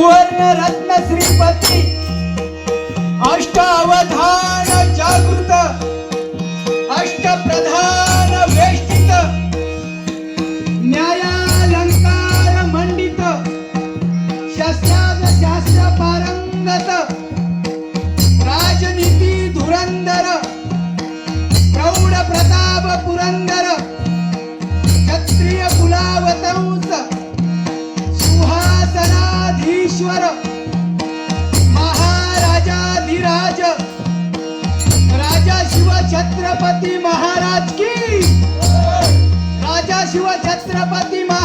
सुवर्ण रत्न श्रीपती अष्टावधान जागृत अष्टप्रधान वेष्टित न्यायालंकार मंडित शस्त्राग शास्त्र पारंगत राजनीती धुरंदर प्रौढ प्रताप पुरंदर क्षत्रिय कुलावतंस सुहासनाधीश्वर महाराजाधिराज राजा शिव छत्रपती महाराज की राजा शिव छत्रपती महाराज